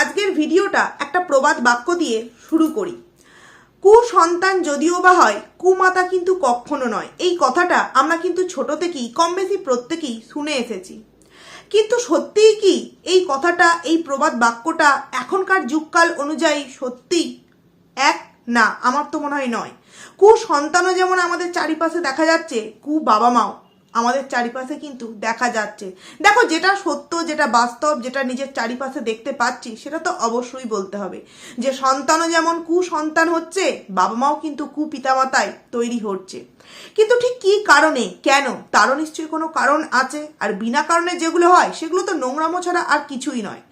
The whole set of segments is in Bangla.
আজকের ভিডিওটা একটা প্রবাদ বাক্য দিয়ে শুরু করি। কুসন্তান যদিও বা হয়, কুমাতা কিন্তু কখনো নয়। এই কথাটা আমরা কিন্তু ছোট থেকেই, কম বেশি প্রত্যেকেই শুনে এসেছি। কিন্তু সত্যিই কি এই কথাটা, এই প্রবাদ বাক্যটা এখনকার যুগকাল অনুযায়ী সত্যিই এক? না, আমার তো মনে হয় নয়। কু সন্তানও যেমন আমাদের চারিপাশে দেখা যাচ্ছে, কু বাবা মাও আমাদের চারিপাশে কিন্তু দেখা যাচ্ছে। দেখো, যেটা সত্য, যেটা বাস্তব, যেটা নিজের চারিপাশে দেখতে পাচ্ছি, সেটা তো অবশ্যই বলতে হবে। যে সন্তানও যেমন কু সন্তান হচ্ছে বাবা মাও কিন্তু কু পিতামাতায় তৈরি হচ্ছে। কিন্তু ঠিক কি কারণে? কেন? তারও নিশ্চয়ই কোনো কারণ আছে। আর বিনা কারণে যেগুলো হয়, সেগুলো তো নোংরামো ছাড়া আর কিছুই নয়।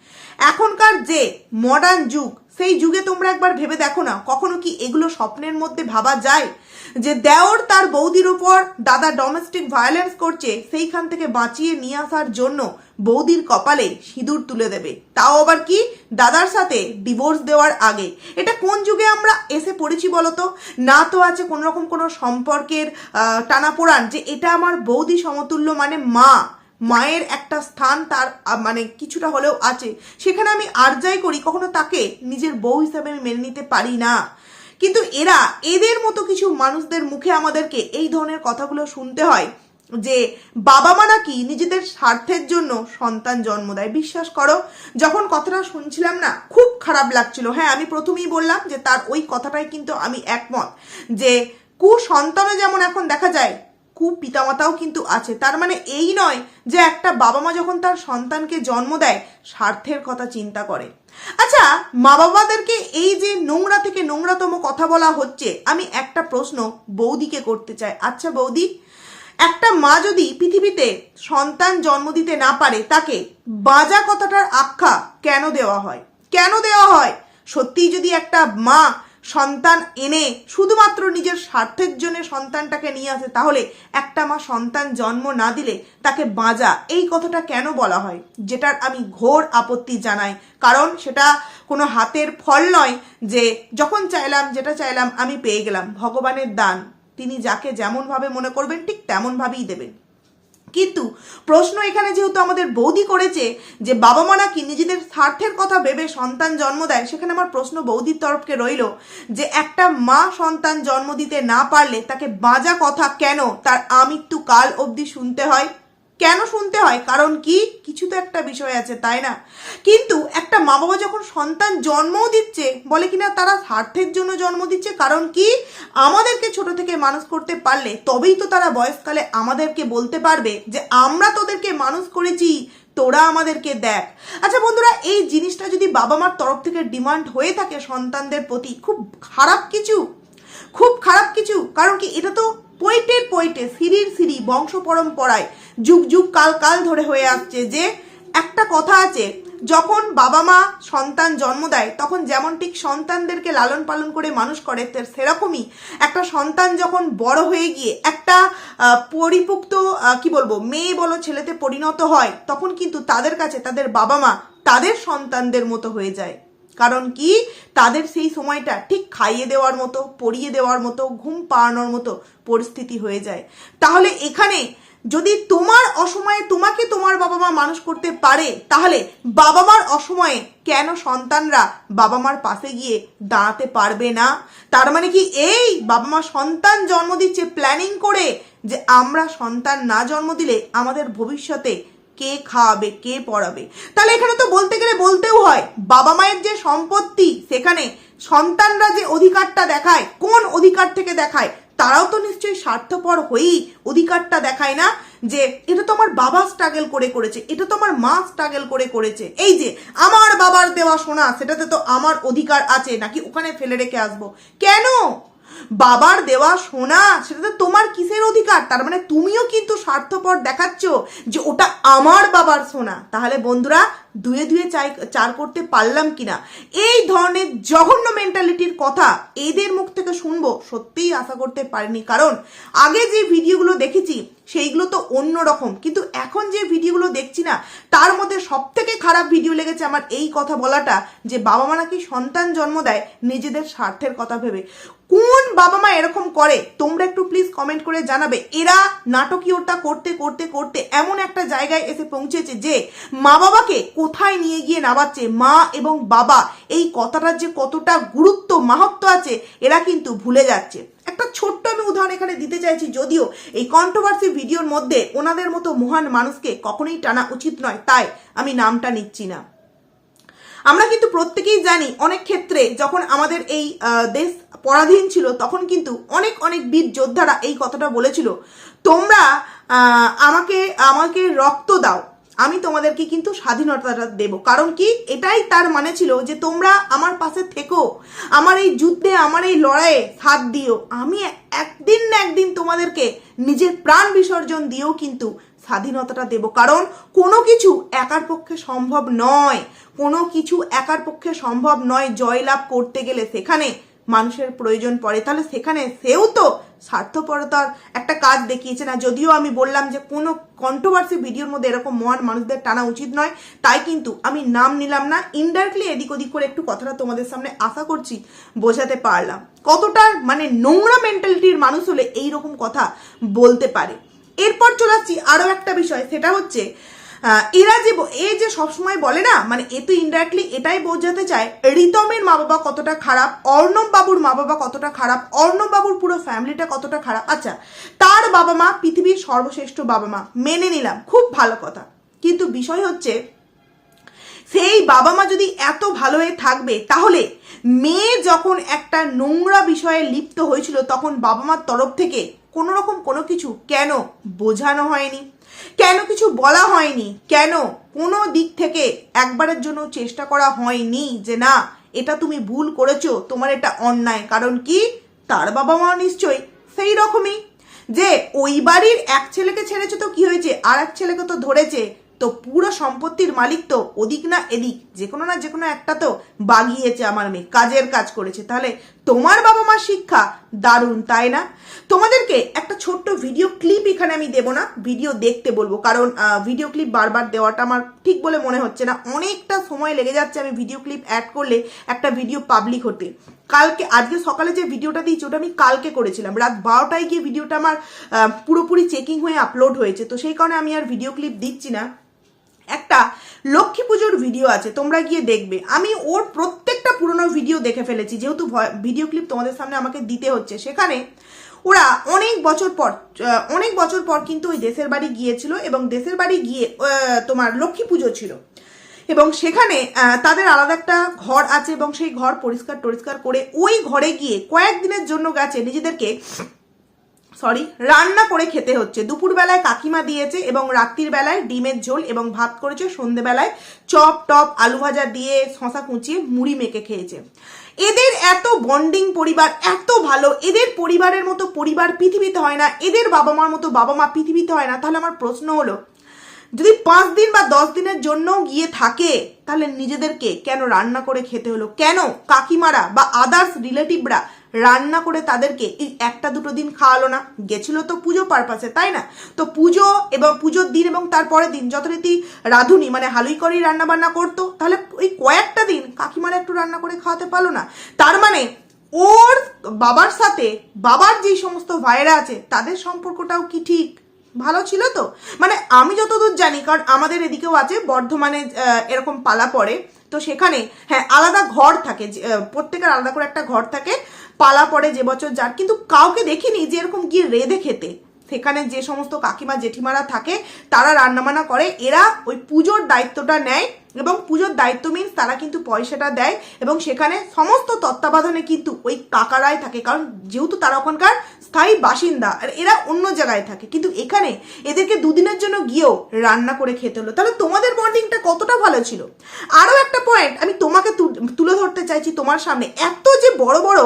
এখনকার যে মডার্ন যুগ, সেই যুগে তোমরা একবার ভেবে দেখো না, কখনো কি এগুলো স্বপ্নের মধ্যে ভাবা যায়? যে দেওর তার বৌদির উপর দাদা ডোমেস্টিক ভায়োলেন্স করছে, সেইখান থেকে বাঁচিয়ে নিয়ে আসার জন্য বৌদির কপালে সিঁদুর তুলে দেবে। তাও আবার কি? দাদার সাথে ডিভোর্স দেওয়ার আগে। এটা কোন যুগে আমরা এসে পড়েছি বলতো? না তো আছে কোনো রকম কোনো সম্পর্কের টানাপোড়ান যে এটা আমার বৌদি সমতুল্য মানে মা। মায়ের একটা স্থান তার মানে কিছুটা হলেও আছে। সেখানে আমি আর যাই করি, কখনো তাকে নিজের বউ হিসাবে আমি মেনে নিতে পারি না। কিন্তু এরা, এদের মতো কিছু মানুষদের মুখে আমাদেরকে এই ধরনের কথাগুলো শুনতে হয়। যে বাবা মা নাকি নিজেদের স্বার্থের জন্য সন্তান জন্ম দেয়। বিশ্বাস করো, যখন কথাটা শুনছিলাম না, খুব খারাপ লাগছিল। হ্যাঁ আমি প্রথমেই বললাম যে তার ওই কথাটাই কিন্তু আমি একমত যে কু সন্তানও যেমন এখন দেখা যায় কু পিতামাতাও কিন্তু আছে। তার মানে এই নয় যে একটা বাবা মা যখন তার সন্তানকে জন্ম দেয়, স্বার্থের কথা চিন্তা করে। আচ্ছা মা বাবাদেরকে এই যে নোংরা থেকে নোংরাতম কথা বলা হচ্ছে, আমি একটা প্রশ্ন বৌদিকে করতে চাই। আচ্ছা বৌদি একটা মা যদি পৃথিবীতে সন্তান জন্ম দিতে না পারে, তাকে বাজা কথাটার আখ্যা কেন দেওয়া হয়? কেন দেওয়া হয়? সত্যিই যদি একটা মা সন্তান এনে শুধুমাত্র নিজের স্বার্থের জন্য সন্তানটাকে নিয়ে আসে, তাহলে একটা মা সন্তান জন্ম না দিলে তাকে বাজা, এই কথাটা কেন বলা হয়? যেটার আমি ঘোর আপত্তি জানাই। কারণ সেটা কোনো হাতের ফল নয় যে যখন চাইলাম, যেটা চাইলাম, আমি পেয়ে গেলাম। ভগবানের দান। তিনি যাকে যেমনভাবে মনে করবেন, ঠিক তেমনভাবেই দেবেন। কিন্তু প্রশ্ন এখানে যেহেতু আমাদের বৌদি করেছে যে, বাবা মা নাকি নিজেদের স্বার্থের কথা ভেবে সন্তান জন্ম দেয় সেখানে আমার প্রশ্ন বৌদির তরফকে রইল যে, একটা মা সন্তান জন্ম দিতে না পারলে তাকে বাজা কথা কেন? তার আমৃত্যু কাল অবধি শুনতে হয়। কেন শুনতে হয়? কারণ কি? কিছু তো একটা বিষয় আছে, তাই না? কিন্তু একটা মা বাবা যখন সন্তান জন্মও দিচ্ছে, বলে কিনা তারা স্বার্থের জন্য জন্ম দিচ্ছে, কারণ কি? আমাদেরকে ছোট থেকে মানুষ করতে পারলে তবেই তো তারা বয়সকালে আমাদেরকে বলতে পারবে যে, আমরা তোদেরকে মানুষ করেছি, তোরা আমাদেরকে দেখ। আচ্ছা বন্ধুরা, এই জিনিসটা যদি বাবা মার তরফ থেকে ডিমান্ড হয়ে থাকে সন্তানদের প্রতি, খুব খারাপ কিছু। খুব খারাপ কিছু, কারণ কি? এটা তো পৈটের পৈটে সিঁড়ির সিঁড়ি, বংশ পরম্পরায়। যুগ যুগ কাল কাল ধরে হয়ে আসছে যে একটা কথা আছে, যখন বাবা মা সন্তান জন্ম দেয়, তখন যেমন ঠিক সন্তানদেরকে লালন পালন করে মানুষ করে সেরকমই একটা সন্তান যখন বড় হয়ে গিয়ে একটা পরিপুক্ত কি বলব, মেয়ে বলো ছেলেতে পরিণত হয়, তখন কিন্তু তাদের কাছে, তাদের বাবা মা তাদের সন্তানদের মতো হয়ে যায়। কারণ কি? তাদের সেই সময়টা ঠিক খাইয়ে দেওয়ার মতো, পরিয়ে দেওয়ার মতো, ঘুম পাড়ানোর মতো পরিস্থিতি হয়ে যায়। তাহলে এখানে যদি তোমার অসময়ে তোমাকে তোমার বাবা মা মানুষ করতে পারে, তাহলে বাবা মার অসময়ে কেন সন্তানরা বাবা মার পাশে গিয়ে দাঁড়াতে পারবে না? তার মানে কি এই বাবা মা সন্তান জন্ম দিচ্ছে প্ল্যানিং করে যে আমরা সন্তান না জন্ম দিলে আমাদের ভবিষ্যতে কে খাওয়াবে, কে পড়াবে? তাহলে এখানে তো বলতে গেলে বলতেও হয় বাবা মায়ের যে সম্পত্তি, সেখানে সন্তানরা যে অধিকারটা দেখায়, কোন অধিকার থেকে দেখায় তারাও তো নিশ্চয়ই স্বার্থপর হয়েই অধিকারটা দেখায় না যে এটা তো আমার বাবা স্ট্রাগল করে করেছে, এটা তো আমার মা স্ট্রাগল করে করেছে। এই যে, আমার বাবার দেওয়া সোনা, সেটাতে তো আমার অধিকার আছে, নাকি ওখানে ফেলে রেখে আসব? কেন? বাবার দেওয়া সোনা সেটা তো তোমার কিসের অধিকার? তার মানে তুমিও কিন্তু স্বার্থপর দেখাচ্ছ যে ওটা আমার বাবার সোনা। তাহলে বন্ধুরা দুয়ে দুয়ে চাই, চার করতে পারলাম কিনা? এই ধরনের জঘন্য মেন্টালিটির কথা এদের মুখ থেকে শুনব, সত্যিই আশা করতে পারিনি। কারণ আগে যে ভিডিওগুলো দেখেছি, সেইগুলো তো অন্য রকম কিন্তু এখন যে ভিডিওগুলো দেখছি না, তার মধ্যে সব থেকে খারাপ ভিডিও লেগেছে আমার এই কথা বলাটা, যে বাবা মা নাকি সন্তান জন্ম দেয় নিজেদের স্বার্থের কথা ভেবে। কোন বাবা মা এরকম করে? তোমরা একটু প্লিজ কমেন্ট করে জানাবে। এরা নাটকীয়তা করতে করতে করতে এমন একটা জায়গায় এসে পৌঁছেছে যে মা বাবাকে কোথায় নিয়ে গিয়ে নামাচ্ছে? মা এবং বাবা। এই কথাটার যে কতটা গুরুত্ব, মাহাত্ম আছে, এরা কিন্তু ভুলে যাচ্ছে। একটা ছোট্ট আমি উদাহরণ এখানে দিতে চাইছি, যদিও এই কন্ট্রোভার্সি ভিডিওর মধ্যে ওনাদের মতো মহান মানুষকে কখনোই টানা উচিত নয়। তাই আমি নামটা নিচ্ছি না। আমরা কিন্তু প্রত্যেকেই জানি, অনেক ক্ষেত্রে যখন আমাদের এই দেশ পরাধীন ছিল, তখন কিন্তু অনেক অনেক বীর যোদ্ধারা এই কথাটা বলেছিল, তোমরা আমাকে আমাকে রক্ত দাও। আমি তোমাদেরকে কিন্তু স্বাধীনতাটা দেব। কারণ কি? এটাই তার মানে ছিল যে তোমরা আমার পাশে থেকো। আমার এই যুদ্ধে, আমার এই লড়াইয়ে হাত দিও। আমি একদিন না একদিন তোমাদেরকে নিজের প্রাণ বিসর্জন দিয়েও কিন্তু স্বাধীনতাটা দেব। কারণ কোনো কিছু একার পক্ষে সম্ভব নয়। কোনো কিছু একার পক্ষে সম্ভব নয় জয়লাভ করতে গেলে। সেখানে মানুষের প্রয়োজন পড়ে, তাহলে সেখানে সেও তো স্বার্থপরতার একটা কাজ দেখিয়েছে না। যদিও আমি বললাম যে কোনো কন্ট্রোভার্সি ভিডিওর মধ্যে এরকম মহান মানুষদের টানা উচিত নয়, তাই কিন্তু আমি নাম নিলাম না ইনডাইরেক্টলি এদিক ওদিক করে একটু কথাটা তোমাদের সামনে আশা করছি বোঝাতে পারলাম। কতটা মানে নোংরা মেন্টালিটির মানুষ হলে এই রকম কথা বলতে পারে। এরপর চলে আসছি আরও একটা বিষয়, সেটা হচ্ছে এরা যে ব- এ যে সবসময় বলে না মানে এ তো ইনডাইরেক্টলি এটাই বোঝাতে চায়, রিতমের মা বাবা কতটা খারাপ, অর্ণব বাবুর মা বাবা কতটা খারাপ, অর্ণব বাবুর পুরো ফ্যামিলিটা কতটা খারাপ। আচ্ছা তার বাবা মা পৃথিবীর সর্বশ্রেষ্ঠ বাবা মা মেনে নিলাম, খুব ভালো কথা। কিন্তু বিষয় হচ্ছে, সেই বাবা মা যদি এত ভালো হয়ে থাকবে, তাহলে মেয়ে যখন একটা নোংরা বিষয়ে লিপ্ত হয়েছিল, তখন বাবা মার তরফ থেকে কোনো রকম কোনো কিছু কেন বোঝানো হয়নি? কেন কিছু বলা হয়নি? কেন? কোনো দিক থেকে একবারের জন্য চেষ্টা করা হয়নি যে না, এটা তুমি ভুল করেছ, তোমার এটা অন্যায়। কারণ কি? তার বাবা মা নিশ্চয়ই সেই রকমই। যে ওই বাড়ির এক ছেলেকে ছেড়েছে তো কি হয়েছে? আর এক ছেলেকে তো ধরেছে। তো পুরো সম্পত্তির মালিক তো ওদিক না এদিক যে কোনো না যে কোনো একটা তো বাগিয়েছে আমার মেয়ে, কাজের কাজ করেছে। তাহলে তোমার বাবা মার শিক্ষা দারুণ, তাই না? তোমাদেরকে একটা ছোট্ট ভিডিও ক্লিপ এখানে আমি দেবো না ভিডিও দেখতে বলব। কারণ ভিডিও ক্লিপ বারবার দেওয়াটা আমার ঠিক বলে মনে হচ্ছে না। অনেকটা সময় লেগে যাচ্ছে আমি ভিডিও ক্লিপ অ্যাড করলে একটা ভিডিও পাবলিক হতে। কালকে, আজকে সকালে যে ভিডিওটা দিয়েছি, ওটা আমি কালকে করেছিলাম। রাত বারোটায় গিয়ে ভিডিওটা আমার পুরোপুরি চেকিং হয়ে আপলোড হয়েছে। তো সেই কারণে আমি আর ভিডিও ক্লিপ দিচ্ছি না। একটা লক্ষ্মী পুজোর ভিডিও আছে, তোমরা গিয়ে দেখবে। আমি ওর প্রত্যেকটা পুরনো ভিডিও দেখে ফেলেছি। যেহেতু ভিডিও ক্লিপ তোমাদের সামনে আমাকে দিতে হচ্ছে। সেখানে ওরা অনেক বছর পর অনেক বছর পর কিন্তু ওই দেশের বাড়ি গিয়েছিল এবং দেশের বাড়ি গিয়ে তোমার লক্ষ্মী পুজো ছিল। এবং সেখানে তাদের আলাদা একটা ঘর আছে এবং সেই ঘর পরিষ্কার টরিষ্কার করে ওই ঘরে গিয়ে কয়েকদিনের জন্য গেছে নিজেদেরকে সরি রান্না করে খেতে হচ্ছে। দুপুরবেলায় কাকিমা দিয়েছে এবং রাত্রির বেলায় ডিমের ঝোল এবং ভাত করেছে। সন্ধেবেলায় চপ, টপ, আলু ভাজা দিয়ে শশা কুচিয়ে মুড়ি মেখে খেয়েছে। এদের এত বন্ডিং পরিবার, এত ভালো। এদের পরিবারের মতো পরিবার পৃথিবীতে হয় না। এদের বাবা মার মতো বাবা মা পৃথিবীতে হয় না। তাহলে আমার প্রশ্ন হলো, যদি পাঁচ দিন বা দশ দিনের জন্য গিয়ে থাকে, তাহলে নিজেদেরকে কেন রান্না করে খেতে হলো? কেন কাকিমারা বা আদার্স রিলেটিভরা রান্না করে তাদেরকে এই একটা দুটো দিন খাওয়ালো না। গেছিল তো পুজো পারপাসে তাই না? তো পুজো এবং পুজোর দিন এবং তারপরের দিন যথারীতি রাঁধুনি মানে হালুই করেই রান্না বান্না করতো, তাহলে ওই কয়েকটা দিন কাকিমারা একটু রান্না করে খাওয়াতে পারল না। তার মানে ওর বাবার সাথে বাবার যেই সমস্ত ভাইয়েরা আছে, তাদের সম্পর্কটাও কি ঠিক? ভালো ছিল তো? মানে আমি যতদূর জানি, কারণ আমাদের এদিকেও আছে, বর্ধমানে এরকম পালা পড়ে, তো সেখানে হ্যাঁ আলাদা ঘর থাকে প্রত্যেকের আলাদা করে একটা ঘর থাকে পালা পড়ে যে বছর যার, কিন্তু কাউকে দেখিনি যে এরকম গিয়ে রেঁধে খেতে। সেখানে যে সমস্ত কাকিমা, জেঠিমারা থাকে, তারা রান্নাবান্না করে, এরা ওই পুজোর দায়িত্বটা নেয় এবং পুজোর দায়িত্ব মিনস তারা কিন্তু পয়সাটা দেয় এবং সেখানে সমস্ত তত্ত্বাবধানে কিন্তু ওই কাকারাই থাকে। কারণ যেহেতু তারা ওখানকার স্থায়ী বাসিন্দা, আর এরা অন্য জায়গায় থাকে। কিন্তু এখানে এদেরকে দুদিনের জন্য গিয়েও রান্না করে খেতে হলো। তাহলে তোমাদের বন্ডিংটা কতটা ভালো ছিল? আরও একটা পয়েন্ট আমি তোমাকে তুলে ধরতে চাইছি তোমার সামনে। এত যে বড় বড়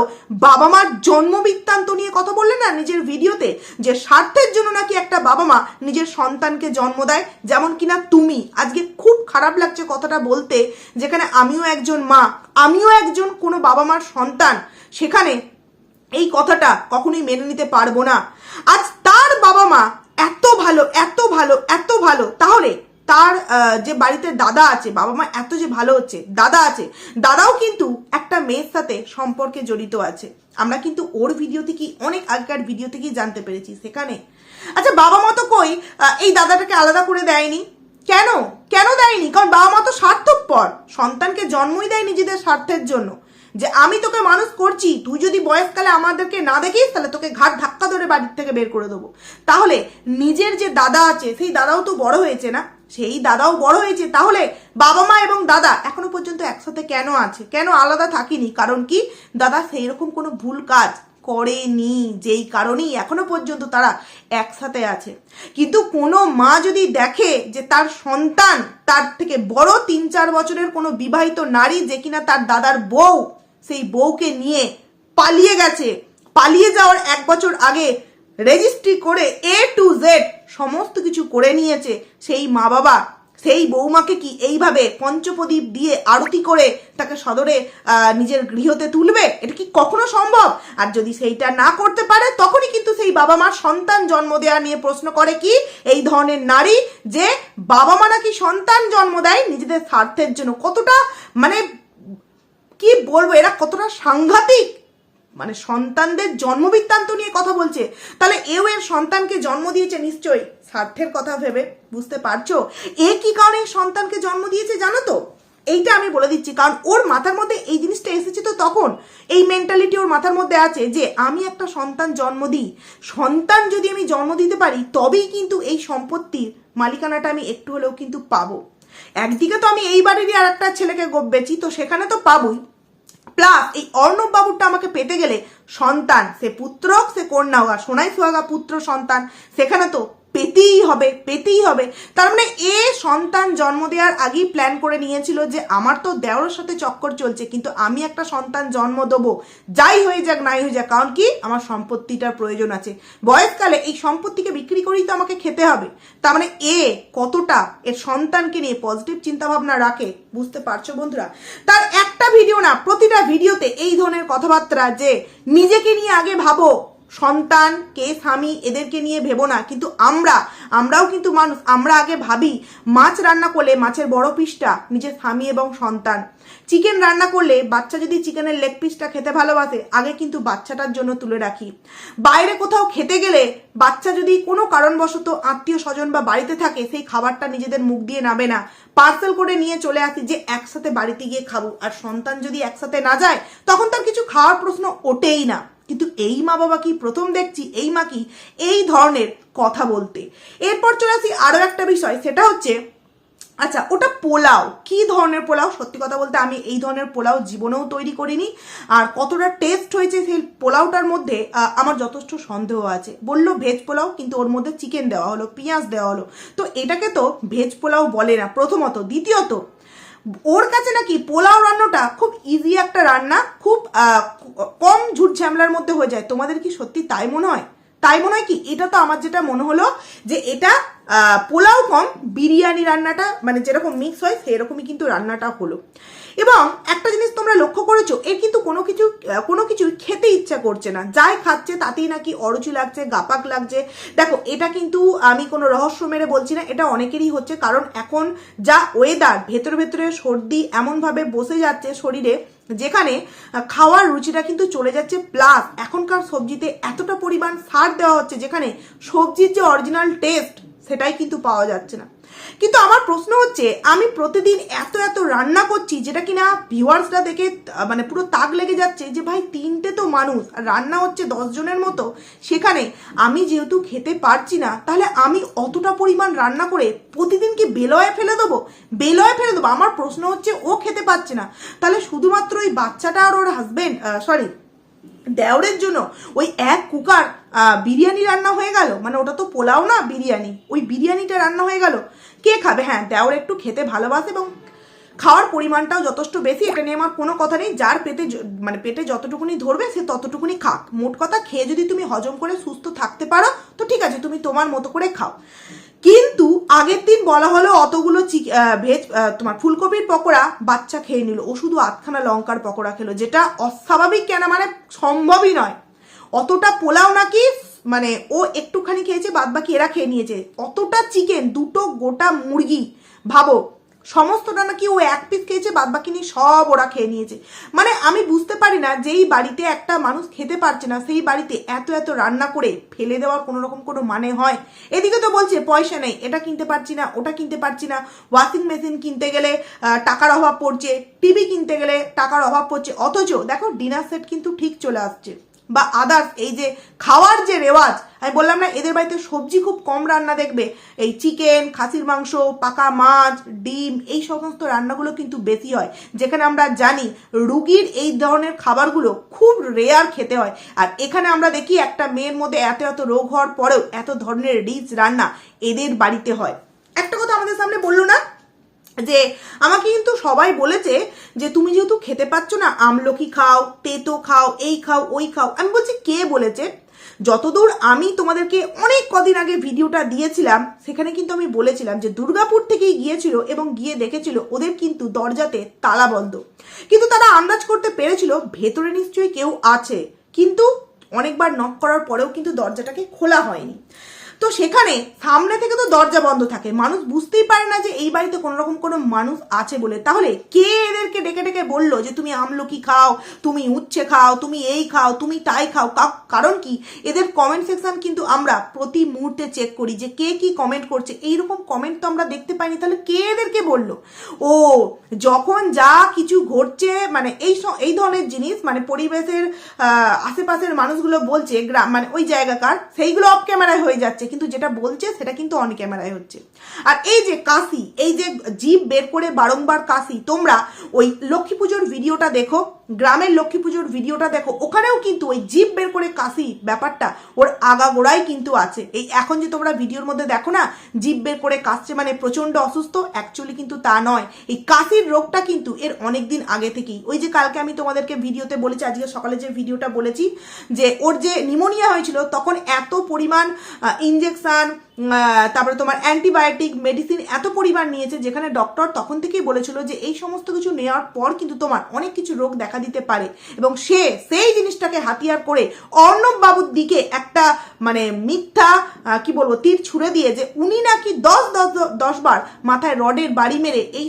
বাবা মার জন্ম বৃত্তান্ত নিয়ে কথা বললে না নিজের ভিডিওতে, যে স্বার্থের জন্য নাকি একটা বাবা মা নিজের সন্তানকে জন্ম দেয়, যেমন কিনা তুমি। আজকে খুব খারাপ লাগছে কথাটা বলতে, যেখানে আমিও একজন মা, আমিও একজন কোনো বাবা মার সন্তান, সেখানে এই কথাটা কখনোই মেনে নিতে পারব না। আজ তার বাবা মা এত ভালো এত ভালো এত ভালো, তাহলে তার যে বাড়িতে দাদা আছে বাবা মা এত যে ভালো হচ্ছে, দাদা আছে, দাদাও কিন্তু একটা মেয়ের সাথে সম্পর্কে জড়িত আছে। আমরা কিন্তু ওর ভিডিও থেকেই, অনেক আগেকার ভিডিও থেকেই জানতে পেরেছি সেখানে। আচ্ছা বাবা মা তো কই এই দাদাটাকে আলাদা করে দেয়নি? কেন? কেন দেয়নি? কারণ বাবা মা তো স্বার্থপর। সন্তানকে জন্মই দেয় নিজেদের স্বার্থের জন্য। যে আমি তোকে মানুষ করছি, তুই যদি বয়সকালে আমাদেরকে না দেখিস, তাহলে তোকে ঘাট ধাক্কা ধরে বাড়ির থেকে বের করে দেবো। তাহলে নিজের যে দাদা আছে, সেই দাদাও তো বড় হয়েছে না? সেই দাদাও বড় হয়েছে, তাহলে বাবা মা এবং দাদা এখনও পর্যন্ত একসাথে কেন আছে? কেন আলাদা থাকিনি? কারণ কি? দাদা সেই রকম কোনো ভুল কাজ করেনি, যেই কারণেই এখনও পর্যন্ত তারা একসাথে আছে। কিন্তু কোনো মা যদি দেখে যে তার সন্তান, তার থেকে বড় তিন চার বছরের কোনো বিবাহিত নারী যে কিনা তার দাদার বউ, সেই বউকে নিয়ে পালিয়ে গেছে। পালিয়ে যাওয়ার এক বছর আগে রেজিস্ট্রি করে এ টু জেড সমস্ত কিছু করে নিয়েছে সেই মা বাবা সেই বৌমাকে কি এইভাবে পঞ্চপ্রদীপ দিয়ে আরতি করে তাকে সদরে নিজের গৃহতে তুলবে? এটা কি কখনো সম্ভব? আর যদি সেইটা না করতে পারে, তখনই কিন্তু সেই বাবা মার সন্তান জন্ম দেওয়া নিয়ে প্রশ্ন করে কি এই ধরনের নারী যে বাবা মা নাকি সন্তান জন্ম দেয় নিজেদের স্বার্থের জন্য? কতটা মানে কি বলব, এরা কতটা সাংঘাতিক? মানে সন্তানদের জন্ম বৃত্তান্ত নিয়ে কথা বলছে। তাহলে এও এর সন্তানকে জন্ম দিয়েছে নিশ্চয়ই? স্বার্থের কথা ভেবে, বুঝতে পারছ? এ কি কারণে সন্তানকে জন্ম দিয়েছে জানো তো? এইটা আমি বলে দিচ্ছি, কারণ ওর মাথার মধ্যে এই জিনিসটা এসেছে তো তখন। এই মেন্টালিটি ওর মাথার মধ্যে আছে যে, আমি একটা সন্তান জন্ম দিই। সন্তান যদি আমি জন্ম দিতে পারি, তবেই কিন্তু এই সম্পত্তির মালিকানাটা আমি একটু হলেও কিন্তু পাবো। একদিকে তো আমি এই বাড়িরই আর একটা ছেলেকে গব্বেছি তো সেখানে তো পাবোই। প্লাস এই অর্ণব বাবুরটা আমাকে পেতে গেলে সন্তান, সে পুত্র সে কন্যা সোনাই সোহাগা পুত্র সন্তান। সেখানে তো পেতেই হবে পেতেই হবে। তার মানে এ সন্তান জন্ম দেওয়ার আগেই প্ল্যান করে নিয়েছিল যে আমার তো দেওয়ার সাথে চক্কর চলছে, কিন্তু আমি একটা সন্তান জন্ম দেবো। যাই হয়ে যাক, নাই হয়ে যাক, কারণ কি? আমার সম্পত্তিটার প্রয়োজন আছে। বয়সকালে এই সম্পত্তিকে বিক্রি করেই তো আমাকে খেতে হবে। তার মানে এ কতটা এর সন্তানকে নিয়ে পজিটিভ চিন্তাভাবনা রাখে, বুঝতে পারছ বন্ধুরা? তার একটা ভিডিও না, প্রতিটা ভিডিওতে এই ধরনের কথাবার্তা যে নিজেকে নিয়ে আগে ভাবো সন্তান কে স্বামী এদেরকে নিয়ে ভেবো না। কিন্তু আমরা, আমরাও কিন্তু মানুষ, আমরা আগে ভাবি, মাছ রান্না করলে মাছের বড় পিসটা নিজের স্বামী এবং সন্তান। চিকেন রান্না করলে বাচ্চা যদি চিকেনের লেগ পিসটা খেতে ভালোবাসে, আগে কিন্তু বাচ্চাটার জন্য তুলে রাখি। বাইরে কোথাও খেতে গেলে বাচ্চা যদি কোনো কারণবশত আত্মীয় স্বজন বা বাড়িতে থাকে, সেই খাবারটা নিজেদের মুখ দিয়ে নাবে না। পার্সেল করে নিয়ে চলে আসি যে একসাথে বাড়িতে গিয়ে খাব। আর সন্তান যদি একসাথে না যায়, তখন তার কিছু খাওয়ার প্রশ্ন ওঠেই না। কিন্তু এই মা বাবা কি প্রথম দেখছি? এই মা কি? এই ধরনের কথা বলতে। এরপর চলে আসি আরও একটা বিষয়, সেটা হচ্ছে আচ্ছা ওটা পোলাও। কি ধরনের পোলাও? সত্যি কথা বলতে আমি এই ধরনের পোলাও জীবনেও তৈরি করিনি। আর কতটা টেস্ট হয়েছে সেই পোলাওটার মধ্যে আমার যথেষ্ট সন্দেহ আছে। বলল ভেজ পোলাও, কিন্তু ওর মধ্যে চিকেন দেওয়া হলো, পেঁয়াজ দেওয়া হলো। তো এটাকে তো ভেজ পোলাও বলে না, প্রথমত। দ্বিতীয়ত ওর কাছে নাকি পোলাও রান্নাটা খুব ইজি একটা রান্না, খুব কম ঝুট ঝামেলার মধ্যে হয়ে যায়। তোমাদের কি সত্যি তাই মনে হয়? তাই মনে হয় কি? এটা তো আমার যেটা মনে হলো যে এটা পোলাও কম, বিরিয়ানি রান্নাটা মানে যেরকম মিক্স হয়, সেরকমই কিন্তু রান্নাটা হলো। এবং একটা জিনিস তোমরা লক্ষ্য করেছ, এর কিন্তু কোনো কিছু কোনো কিছু খেতে ইচ্ছা করছে না। যাই খাচ্ছে তাতেই নাকি অরুচি লাগছে, গাপাক লাগছে। দেখো, এটা কিন্তু আমি কোনো রহস্য মেরে বলছি না, এটা অনেকেরই হচ্ছে। কারণ এখন যা ওয়েদার ভেতরে ভেতরে সর্দি এমনভাবে বসে যাচ্ছে শরীরে, যেখানে খাওয়ার রুচিটা কিন্তু চলে যাচ্ছে। প্লাস এখনকার সবজিতে এতটা পরিমাণ সার দেওয়া হচ্ছে, যেখানে সবজির যে অরিজিনাল টেস্ট সেটাই কিন্তু পাওয়া যাচ্ছে না। কিন্তু আমার প্রশ্ন হচ্ছে, আমি প্রতিদিন এত এত রান্না করছি যেটা কিনা ভিউয়ার্সরা দেখে মানে পুরো তাক লেগে যাচ্ছে যে ভাই তিনটে তো মানুষ রান্না হচ্ছে দশ জনের মতো। সেখানে আমি যেহেতু খেতে পারছি না, তাহলে আমি অতটা পরিমাণ রান্না করে প্রতিদিন কি বেলয়ে ফেলে দেবো? বেলয়ে ফেলে দেবো। আমার প্রশ্ন হচ্ছে, ও খেতে পারছে না। তাহলে শুধুমাত্র ওই বাচ্চাটা আর ওর হাজবেন্ড সরি দেওরের জন্য ওই এক কুকার বিরিয়ানি রান্না হয়ে গেল। মানে ওটা তো পোলাও না, বিরিয়ানি। ওই বিরিয়ানিটা রান্না হয়ে গেল। কে খাবে? হ্যাঁ দেওর একটু খেতে ভালোবাসে এবং খাওয়ার পরিমাণটাও যথেষ্ট বেশি, এটা নিয়ে আমার কোনো কথা নেই। যার পেটে মানে পেটে যতটুকুনি ধরবে, সে ততটুকুনি খাক। মোট কথা, খেয়ে যদি তুমি হজম করে সুস্থ থাকতে পারো, তো ঠিক আছে, তুমি তোমার মতো করে খাও। কিন্তু আগের দিন বলা হলো অতগুলো ভেজ তোমার ফুলকপির পকোড়া, বাচ্চা খেয়ে নিল। ও শুধু আধখানা লঙ্কার পকোড়া খেলো, যেটা অস্বাভাবিক কেন? মানে সম্ভবই নয়। অতটা পোলাও নাকি মানে ও একটুখানি খেয়েছে বাদ বাকি এরা খেয়ে নিয়েছে। অতটা চিকেন দুটো গোটা মুরগি, ভাবো সমস্তটা নাকি ও এক পিস খেয়েছে বাদ বাকি নিয়ে সব ওরা খেয়ে নিয়েছে। মানে আমি বুঝতে পারি না যেই বাড়িতে একটা মানুষ খেতে পারছে না, সেই বাড়িতে এত এত রান্না করে ফেলে দেওয়ার কোনো রকম কোনো মানে হয়। এদিকে তো বলছে, পয়সা নেই, এটা কিনতে পারছি না, ওটা কিনতে পারছি না ওয়াশিং মেশিন কিনতে গেলে টাকার অভাব পড়ছে টিভি কিনতে গেলে টাকার অভাব পড়ছে, অথচ দেখো ডিনার সেট কিন্তু ঠিক চলে আসছে। বা আদার্স এই যে খাওয়ার যে রেওয়াজ আমি বললাম না, এদের বাড়িতে সবজি খুব কম রান্না দেখবে। এই চিকেন খাসির মাংস, পাকা মাছ, ডিম, এই সমস্ত রান্নাগুলো কিন্তু বেশি হয়। যেখানে আমরা জানি রুগীর এই ধরনের খাবারগুলো খুব রেয়ার খেতে হয়। আর এখানে আমরা দেখি একটা মেয়ের মধ্যে এত এত রোগ হওয়ার পরেও এত ধরনের রিচ রান্না এদের বাড়িতে হয়। একটা কথা আমাদের সামনে বলল না, যে আমাকে কিন্তু সবাই বলেছে যে তুমি যেহেতু খেতে পাচ্ছ না, আমলকি খাও, তেতো খাও, এই খাও, ওই খাও, আমি বলছি কে বলেছে? যতদূর আমি তোমাদেরকে অনেক কদিন আগে ভিডিওটা দিয়েছিলাম, সেখানে কিন্তু আমি বলেছিলাম যে দুর্গাপুর থেকেই গিয়েছিল এবং গিয়ে দেখেছিল ওদের কিন্তু দরজাতে তালা বন্ধ। কিন্তু তারা আন্দাজ করতে পেরেছিল ভেতরে নিশ্চয়ই কেউ আছে, কিন্তু অনেকবার নক করার পরেও কিন্তু দরজাটাকে খোলা হয়নি। তো সেখানে সামনে থেকে তো দরজা বন্ধ থাকে। মানুষ বুঝতেই পারে না যে এই বাড়িতে কোনো রকম কোনো মানুষ আছে বলে। তাহলে কে এদেরকে ডেকে ডেকে বলল যে, তুমি আমলকি খাও, তুমি উচ্ছে খাও, তুমি এই খাও, তুমি তাই খাও? কারণ কি? এদের কমেন্ট সেকশন কিন্তু আমরা প্রতি মুহূর্তে চেক করি যে কে কি কমেন্ট করছে। এইরকম কমেন্ট তো আমরা দেখতে পাইনি। তাহলে কে এদেরকে বলল? ও, যখন যা কিছু ঘটছে মানে এই এই ধরনের জিনিস মানে পরিবেশের আশেপাশের মানুষগুলো বলছে গ্রাম মানে ওই জায়গাকার, সেইগুলো অফ ক্যামেরায় হয়ে যাচ্ছে। কিন্তু যেটা বলছে সেটা কিন্তু অন ক্যামেরায় হচ্ছে। আর এই যে কাশি, এই যে জীব বের করে বারংবার কাশি, তোমরা ওই লক্ষ্মী পুজোর ভিডিওটা দেখো গ্রামের লক্ষ্মী পুজোর ভিডিওটা দেখো, ওখানেও কিন্তু ওই জিভ বের করে কাশি ব্যাপারটা ওর আগাগোড়াই কিন্তু আছে। এই এখন যে তোমরা ভিডিওর মধ্যে দেখো না জিভ বের করে কাশছে মানে প্রচণ্ড অসুস্থ অ্যাকচুয়ালি কিন্তু তা নয়। এই কাশির রোগটা কিন্তু এর অনেক দিন আগে থেকেই। ওই যে কালকে আমি তোমাদেরকে ভিডিওতে বলেছি, আজকে সকালে যে ভিডিওটা বলেছি, যে ওর যে নিমোনিয়া হয়েছিল, তখন এত পরিমাণ ইঞ্জেকশন তারপরে তোমার অ্যান্টিবায়োটিক মেডিসিন এত পরিমাণ নিয়েছে যেখানে ডক্টর তখন থেকেই বলেছিল যে এই সমস্ত কিছু নেওয়ার পর কিন্তু তোমার অনেক কিছু রোগ দেখা দিতে পারে। এবং সে সেই জিনিসটাকে হাতিয়ার করে অর্ণব বাবুর দিকে একটা মানে মিথ্যা কি বলব, তীর ছুড়ে দিয়ে যে উনি নাকি দশ দশ দশ বার মাথায় রডের বাড়ি মেরে এই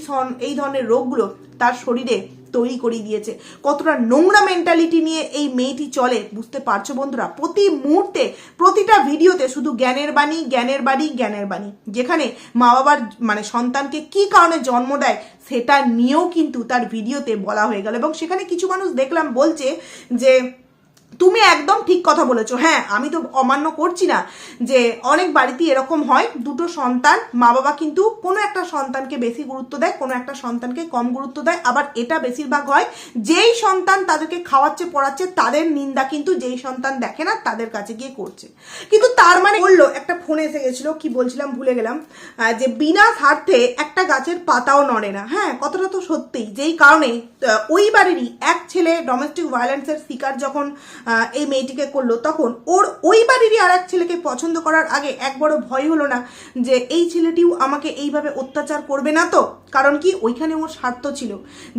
এই ধরনের রোগগুলো তার শরীরে তৈরি করিয়ে দিয়েছে। কতটা নোংরা মেন্টালিটি নিয়ে এই মেয়েটি চলে, বুঝতে পারছ বন্ধুরা? প্রতি মুহূর্তে, প্রতিটা ভিডিওতে শুধু জ্ঞানের বাণী, জ্ঞানের বাড়ি জ্ঞানের বাণী। যেখানে মা বাবার মানে সন্তানকে কি কারণে জন্ম দেয়, সেটা নিয়েও কিন্তু তার ভিডিওতে বলা হয়ে গেল। এবং সেখানে কিছু মানুষ দেখলাম বলছে যে তুমি একদম ঠিক কথা বলেছ। হ্যাঁ আমি তো অমান্য করছি না যে অনেক বাড়িতে এরকম হয়। দুটো সন্তান, মা বাবা কিন্তু কোনো একটা সন্তানকে বেশি গুরুত্ব দেয়, কোনো একটা সন্তানকে কম গুরুত্ব দেয়। আবার এটা বেশিরভাগ হয়, যেই সন্তান তাদেরকে খাওয়াচ্ছে, পড়াচ্ছে, তাদের নিন্দা কিন্তু যেই সন্তান দেখে না, তাদের কাছে গিয়ে করছে। কিন্তু তার মানে বলল? একটা ফোনে এসে গেছিল, কি বলছিলাম ভুলে গেলাম যে বিনা স্বার্থে একটা গাছের পাতাও নড়ে না। হ্যাঁ কথাটা তো সত্যিই। যেই কারণে ওই বাড়িরই এক ছেলে ডোমেস্টিক ভায়োলেন্সের শিকার যখন এই মেয়েটিকে করল, তখন ওর ওই বাড়িরই আর এক ছেলেকে পছন্দ করার আগে এক বড় ভয় হলো না যে এই ছেলেটিও আমাকে এইভাবে অত্যাচার করবে না তো? কারণ কি? ওইখানে ওর স্বার্থ ছিল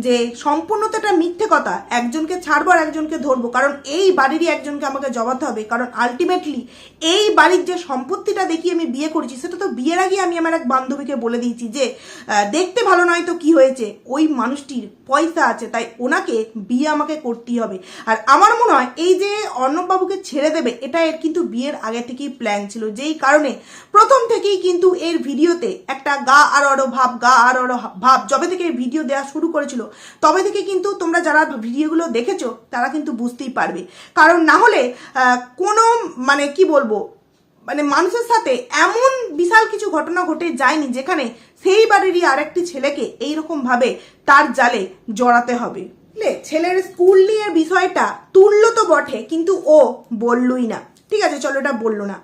যে সম্পূর্ণ তো একটা মিথ্যে কথা। একজনকে ছাড়বো আর একজনকে ধরবো। কারণ এই বাড়িরই একজনকে আমাকে জবাতে হবে। কারণ আলটিমেটলি এই বাড়ির যে সম্পত্তিটা দেখিয়ে আমি বিয়ে করেছি, সেটা তো বিয়ের আগে আমি আমার এক বান্ধবীকে বলে দিয়েছি যে দেখতে ভালো নয় তো কি হয়েছে? ওই মানুষটির পয়সা আছে, তাই ওনাকে বিয়ে আমাকে করতেই হবে। আর আমার মনে হয় এই যে অর্ণববাবুকে ছেড়ে দেবে, এটা এর কিন্তু বিয়ের আগে থেকেই প্ল্যান ছিল। যেই কারণে প্রথম থেকেই কিন্তু এর ভিডিওতে একটা গা আর আরও ভাব, গা আর আরও ভাব যবে থেকে ভিডিও দেওয়া শুরু করেছিল, তবে থেকে কিন্তু তোমরা যারা ভিডিওগুলো দেখেছ, তারা কিন্তু বুঝতেই পারবে। কারণ না হলে কোনো মানে কি বলব মানে মানুষের সাথে এমন বিশাল কিছু ঘটনা ঘটে যায়নি যেখানে সেই বাড়িরই আরেকটি ছেলেকে এইরকমভাবে তার জালে জড়াতে হবে। ছেলের স্কুল নিয়ে বিষয়টা তুললো তো বটে, কিন্তু ও বললই না। ঠিক আছে, চলো এটা বলল না।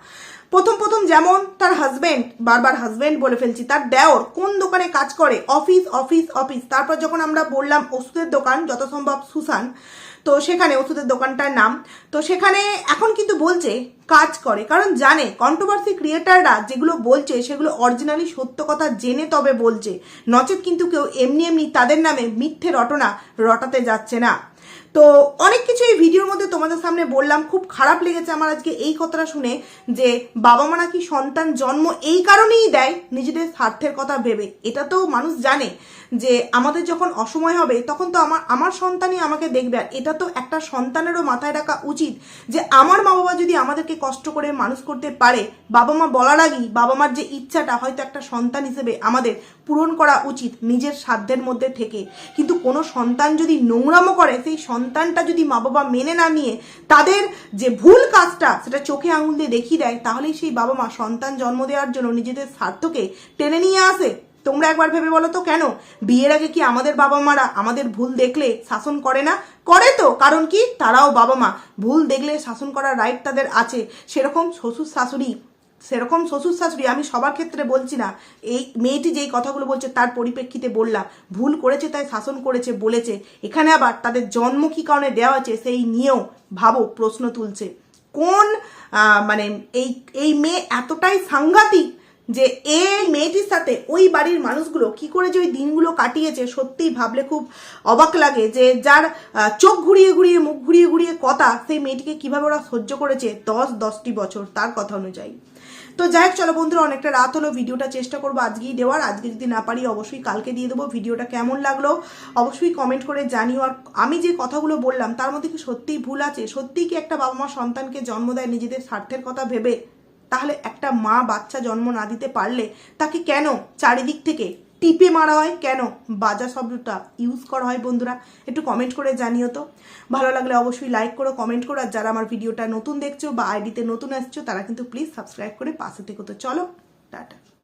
প্রথম প্রথম যেমন তার হাজব্যান্ড বারবার হাজবেন্ড বলে ফেলছি, তার দেওর কোন দোকানে কাজ করে অফিস অফিস অফিস তারপর যখন আমরা বললাম ওষুধের দোকান, যত সম্ভব সুসান তো সেখানে ওষুধের দোকানটার নাম। তো সেখানে এখন কিন্তু বলছে, কাজ করে। কারণ জানে কন্ট্রোভার্সি ক্রিয়েটাররা যেগুলো বলছে, সেগুলো অরিজিনালি সত্য কথা জেনে তবে বলছে। নচেত কিন্তু কেউ এমনি এমনি তাদের নামে মিথ্যে রটনা রটাতে যাচ্ছে না। তো অনেক কিছু এই ভিডিওর মধ্যে তোমাদের সামনে বললাম। খুব খারাপ লেগেছে আমার আজকে এই কথাটা শুনে যে, বাবা মা নাকি সন্তান জন্ম এই কারণেই দেয় নিজেদের স্বার্থের কথা ভেবে। এটা তো মানুষ জানে। যে আমাদের যখন অসময় হবে, তখন তো আমার আমার সন্তানই আমাকে দেখবে। আর এটা তো একটা সন্তানেরও মাথায় রাখা উচিত যে আমার মা বাবা যদি আমাদেরকে কষ্ট করে মানুষ করতে পারে বাবা মা বলার আগেই বাবা মার যে ইচ্ছাটা হয়তো একটা সন্তান হিসেবে আমাদের পূরণ করা উচিত নিজের সাধ্যের মধ্যে থেকে। কিন্তু কোনো সন্তান যদি নোংরামো করে, সেই সন্তানটা যদি মা বাবা মেনে না নিয়ে তাদের যে ভুল কাজটা সেটা চোখে আঙুল দিয়ে দেখিয়ে দেয়, তাহলেই সেই বাবা মা সন্তান জন্ম দেওয়ার জন্য নিজেদের স্বার্থকে টেনে নিয়ে আসে। তোমরা একবার ভেবে বলো তো কেন? বিয়ের আগে কি আমাদের বাবা মারা আমাদের ভুল দেখলে শাসন করে না? করে তো, কারণ কি? তারাও বাবা মা ভুল দেখলে শাসন করার রাইট তাদের আছে। সেরকম শ্বশুর শাশুড়ি, সেরকম শ্বশুর শাশুড়ি আমি সবার ক্ষেত্রে বলছি না। এই মেয়েটি যেই কথাগুলো বলছে তার পরিপ্রেক্ষিতে বললাম। ভুল করেছে তাই শাসন করেছে, বলেছে। এখানে আবার তাদের জন্ম কী কারণে দেওয়া আছে সেই নিয়েও ভাবো, প্রশ্ন তুলছে। কোন মানে এই এই মেয়ে এতটাই সাংঘাতিক যে এই মেয়েটির সাথে ওই বাড়ির মানুষগুলো কি করে যে ওই দিনগুলো কাটিয়েছে, সত্যিই ভাবলে খুব অবাক লাগে যে যার চোখ ঘুরিয়ে ঘুরিয়ে, মুখ ঘুরিয়ে ঘুরিয়ে কথা সেই মেয়েটিকে কীভাবে ওরা সহ্য করেছে দশ, দশটি বছর তার কথা অনুযায়ী। তো যাই হোক, চলো বন্ধুরা, অনেকটা রাত হলো, ভিডিওটা চেষ্টা করব আজকেই দেওয়ার। আজকে যদি না পারি, অবশ্যই কালকে দিয়ে দেবো। ভিডিওটা কেমন লাগল অবশ্যই কমেন্ট করে জানিও। আর আমি যে কথাগুলো বললাম, তার মধ্যে কি সত্যিই ভুল আছে? সত্যিই কি একটা বাবা মা সন্তানকে জন্ম দেয় নিজেদের স্বার্থের কথা ভেবে? তাহলে একটা মা বাচ্চা জন্ম না দিতে পারলে তাকে কেন চারিদিক থেকে টিপে মারা হয়? কেন বাজা শব্দটা ইউজ করা হয় বন্ধুরা? একটু কমেন্ট করে জানিও তো। ভালো লাগলে অবশ্যই লাইক করো কমেন্ট করো, আর যারা আমার ভিডিওটা নতুন দেখছ বা আইডিতে নতুন আসছো, তারা কিন্তু প্লিজ সাবস্ক্রাইব করে পাশে থেকো তো। চলো, টাটা।